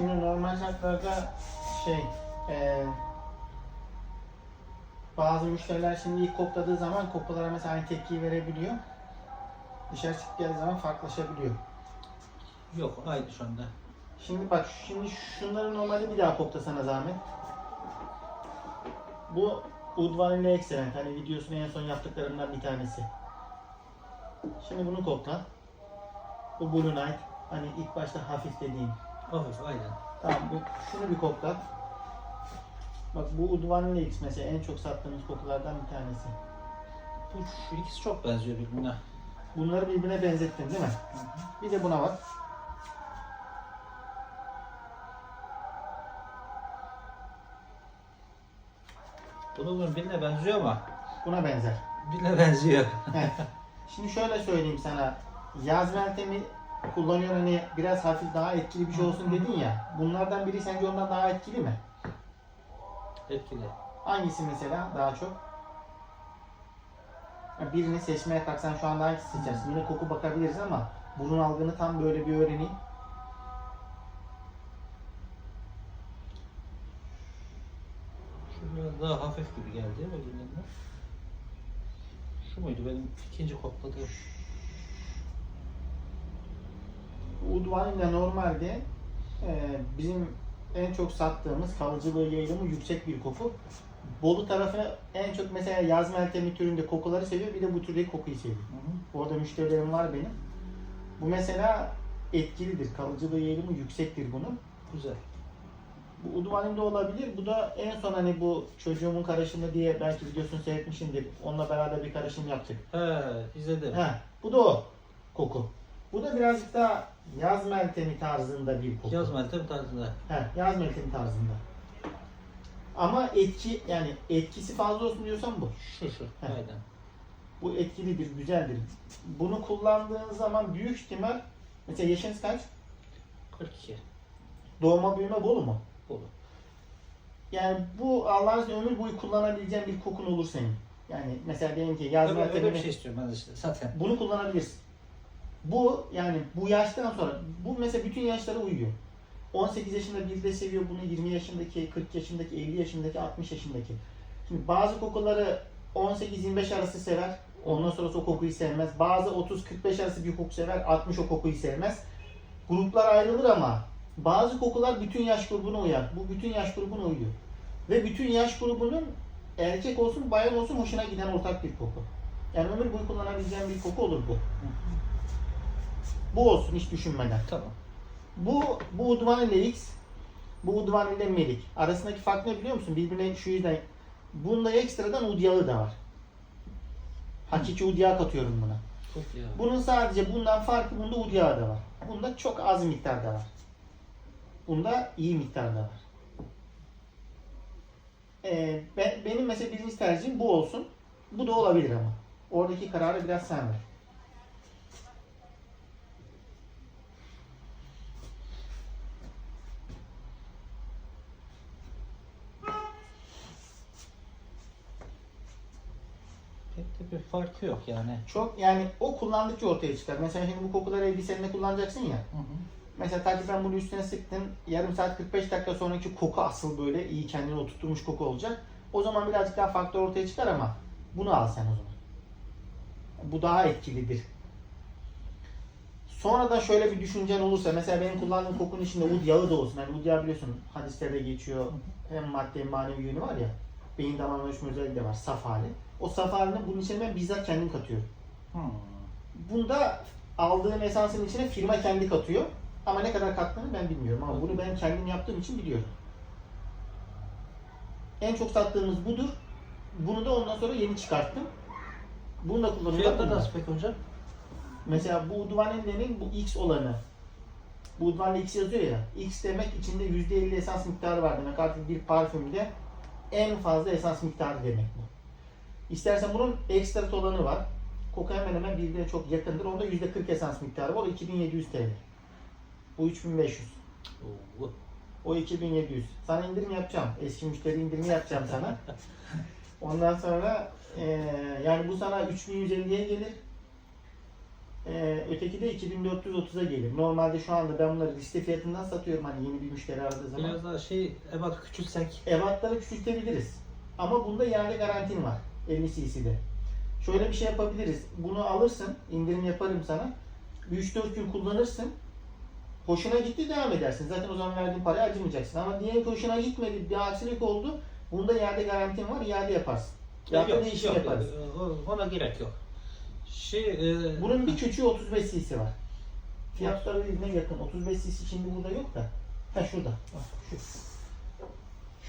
Şimdi normal şartlarda şey eee bazı müşteriler şimdi ilk kokladığı zaman kokulara mesela aynı tepkiyi verebiliyor. Dışarı çıkıp geldiği zaman farklılaşabiliyor. Yok aynı şu anda. Şimdi bak şimdi şunları normalde bir daha kokla sana zahmet. Bu Oud Vanilla Excellent. Hani videosunu en son yaptıklarımdan bir tanesi. Şimdi bunu kokla. Bu Blue Night. Hani ilk başta hafif dediğim. Hafif aynen. Tamam bu, şunu bir kokla. Bak bu Oud Vanilla X mesela en çok sattığımız kokulardan bir tanesi. Bu şu ikisi çok benziyor birbirine. Bunları birbirine benzettin değil mi? Bir de buna bak. Bunu bunun birine benziyor ama Buna benzer. birine benziyor. Şimdi şöyle söyleyeyim sana. Yaz meltemi kullanıyor hani biraz hafif daha etkili bir şey olsun dedin ya. Bunlardan biri sence ondan daha etkili mi? Etkili. Hangisi mesela daha çok? Ya Birini seçmeye kalksan şu anda hangisi seçersin? Yine koku bakabiliriz ama burun algını tam böyle bir öğreneyim. Şu biraz daha hafif gibi geldi öbürlerinden. Şu muydu benim ikinci kokladığım? Oud Vanilla normalde e, bizim en çok sattığımız kalıcılığı yayılımı yüksek bir koku. Bolu tarafı en çok mesela yaz meltemi türünde kokuları seviyor. Bir de bu türdeki kokuyu seviyor. Orada müşterilerim var benim. Bu mesela etkilidir. Kalıcılığı yayılımı yüksektir bunun. Güzel. Bu Udvan'ın olabilir. Bu da en son hani bu çocuğumun karışımı diye belki videosunu seyretmişsindir. Onunla beraber bir karışım yaptık. He izledim. He, bu da o koku. Bu da birazcık daha yaz meltemi tarzında bir koku. Yaz meltem tarzında. He, yaz meltemi tarzında. Ama etki yani etkisi fazla olsun diyorsan bu. Şu şu. He. Aynen. Bu etkilidir, güzeldir. Bunu kullandığın zaman büyük ihtimal mesela yaşınız kaç? 42. Doğma büyüme Bolu mu? Bolu. Yani bu Allah'ın izniyle ömür boyu kullanabileceğin bir kokun olur senin. Yani mesela diyelim ki yaz Öyle, öyle bir şey istiyorum ben işte zaten. bunu kullanabilirsin. Bu yani bu yaştan sonra bu mesela bütün yaşlara uyuyor. 18 yaşında biri de seviyor bunu 20 yaşındaki, 40 yaşındaki, 50 yaşındaki, 60 yaşındaki. Şimdi bazı kokuları 18-25 arası sever. Ondan sonrası o kokuyu sevmez. Bazı 30-45 arası bir koku sever. 60 o kokuyu sevmez. Gruplar ayrılır ama bazı kokular bütün yaş grubuna uyar. Bu bütün yaş grubuna uyuyor. Ve bütün yaş grubunun erkek olsun bayan olsun hoşuna giden ortak bir koku. Yani ömür boyu kullanabileceğin bir koku olur bu. Bu olsun hiç düşünmeden. Tamam. Bu bu Udvan ile X, bu Udvan ile Melik. Arasındaki fark ne biliyor musun? Birbirine şu yüzden bunda ekstradan ud yağı da var. Hakiki ud yağı katıyorum buna. Çok ya. Bunun sadece bundan farkı bunda ud yağı da var. Bunda çok az miktarda var. Bunda iyi miktarda var. Ee, ben, benim mesela birinci tercihim bu olsun. Bu da olabilir ama. Oradaki kararı biraz sen ver. Pek de bir farkı yok yani. Çok yani o kullandıkça ortaya çıkar. Mesela şimdi bu kokuları elbiseninde kullanacaksın ya. Hı hı. Mesela takiben bunu üstüne sıktın. Yarım saat 45 dakika sonraki koku asıl böyle iyi kendini oturtmuş koku olacak. O zaman birazcık daha farklı ortaya çıkar ama bunu al sen o zaman. Bu daha etkilidir. Sonradan şöyle bir düşüncen olursa mesela benim kullandığım kokunun içinde ud yağı da olsun. Yani ud yağı biliyorsun hadislerde geçiyor. Hem madde hem manevi yönü var ya. Beyin damar ölçme özelliği de var. Saf hali. O saf halini bunun içine ben bizzat kendim katıyorum. Hmm. Bunda aldığım esansın içine firma kendi katıyor. Ama ne kadar kattığını ben bilmiyorum ama bunu ben kendim yaptığım için biliyorum. En çok sattığımız budur. Bunu da ondan sonra yeni çıkarttım. Bunu da kullanıyorum. Fiyatları nasıl peki hocam? Mesela bu Udvanelle'nin bu X olanı. Bu Udvanelle X yazıyor ya. X demek içinde %50 esans miktarı var demek. Artık bir parfümde en fazla esans miktarı demek bu. İstersen bunun ekstrat olanı var. Koku hemen hemen birbirine çok yakındır. Onda %40 esans miktarı var. O 2700 TL. Bu 3500. Oo. O 2700. Sana indirim yapacağım. Eski müşteri indirimi yapacağım sana. Ondan sonra eee, yani bu sana 3150'ye gelir. Ee, öteki de 2430'a gelir. Normalde şu anda ben bunları liste fiyatından satıyorum hani yeni bir müşteri aradığı zaman. Biraz daha şey ebat küçülsek. Ebatları küçültebiliriz. Ama bunda iade garantin var. 50 cc'de. Şöyle bir şey yapabiliriz. Bunu alırsın, indirim yaparım sana. Bir 3-4 gün kullanırsın. Hoşuna gitti devam edersin. Zaten o zaman verdiğin parayı acımayacaksın. Ama diyelim ki hoşuna gitmedi, bir aksilik oldu. Bunda iade garantin var, iade yaparsın. Ya da değişim yaparız. Ona gerek yok. Şey, e, Bunun bir küçüğü 35 cc var. Fiyatları birbirine yakın. 35 cc şimdi burada yok da. Ha şurada. Bak, Şu.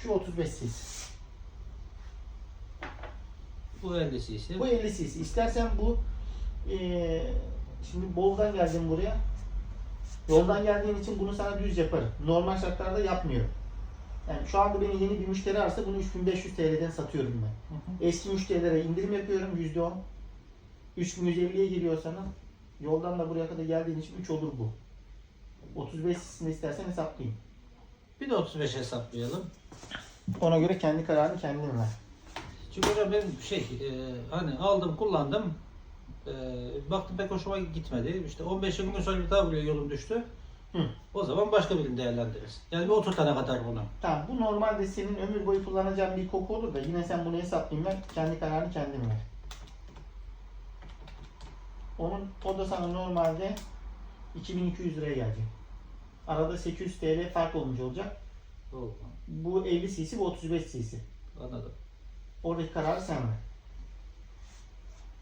Şu 35 cc. bu 50 cc. Bu 50 cc. İstersen bu eee, şimdi Bol'dan geldim buraya. Yoldan geldiğin için bunu sana düz yaparım. Normal şartlarda yapmıyorum. Yani şu anda beni yeni bir müşteri ararsa bunu 3500 TL'den satıyorum ben. Hı hı. Eski müşterilere indirim yapıyorum %10. 3150'ye geliyor sana. Yoldan da buraya kadar geldiğin için 3 olur bu. 35 cc'sini istersen hesaplayayım. Bir de 35 hesaplayalım. Ona göre kendi kararını kendin ver. Çünkü hocam benim şey e, hani aldım kullandım e, baktım pek hoşuma gitmedi. İşte 15-20 gün sonra bir daha yolum düştü. Hı. O zaman başka birini değerlendiririz. Yani bir oturtana kadar bunu. Tamam bu normalde senin ömür boyu kullanacağın bir koku olur da yine sen bunu hesaplayayım ver. Kendi kararını kendin ver. Onun o da sana normalde 2200 liraya gelecek. Arada 800 TL fark olmuş olacak. Oldu. Bu 50 cc bu 35 cc. Anladım. Oradaki kararı sen ver.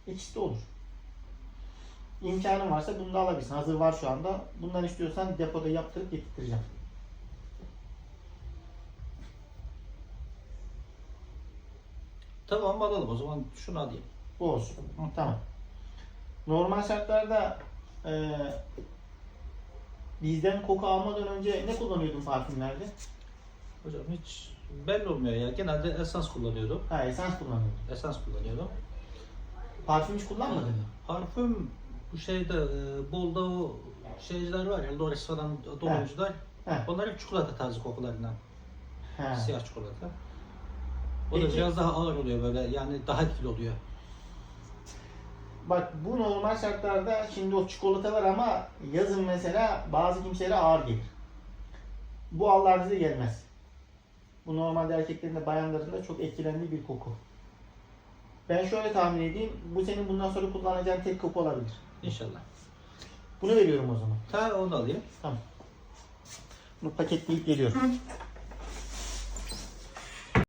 İkisi de olur. İmkanın varsa bunu da alabilirsin. Hazır var şu anda. Bundan istiyorsan depoda yaptırıp getirteceğim. Tamam alalım o zaman şunu alayım. Bu olsun. Hı, Tamam. Normal şartlarda e, bizden koku almadan önce ne kullanıyordun parfümlerde? Hocam hiç belli olmuyor ya. Genelde esans kullanıyordum. Ha esans kullanıyordun. Esans kullanıyordum. Parfüm hiç kullanmadın mı? Parfüm bu şeyde e, Bol'da o şeyciler var ya Loris falan dolumcular. He. Onlar hep çikolata tarzı kokularından. Ha. Siyah çikolata. O da Peki- biraz daha ağır oluyor böyle yani daha etkili oluyor. Bak bu normal şartlarda şimdi o çikolatalar ama yazın mesela bazı kimselere ağır gelir. Bu Allah bize gelmez. Bu normalde erkeklerin de bayanların da çok etkilendiği bir koku. Ben şöyle tahmin edeyim. Bu senin bundan sonra kullanacağın tek koku olabilir. İnşallah. Bunu veriyorum o zaman. Ta onu alayım. Bunu paketleyip geliyorum.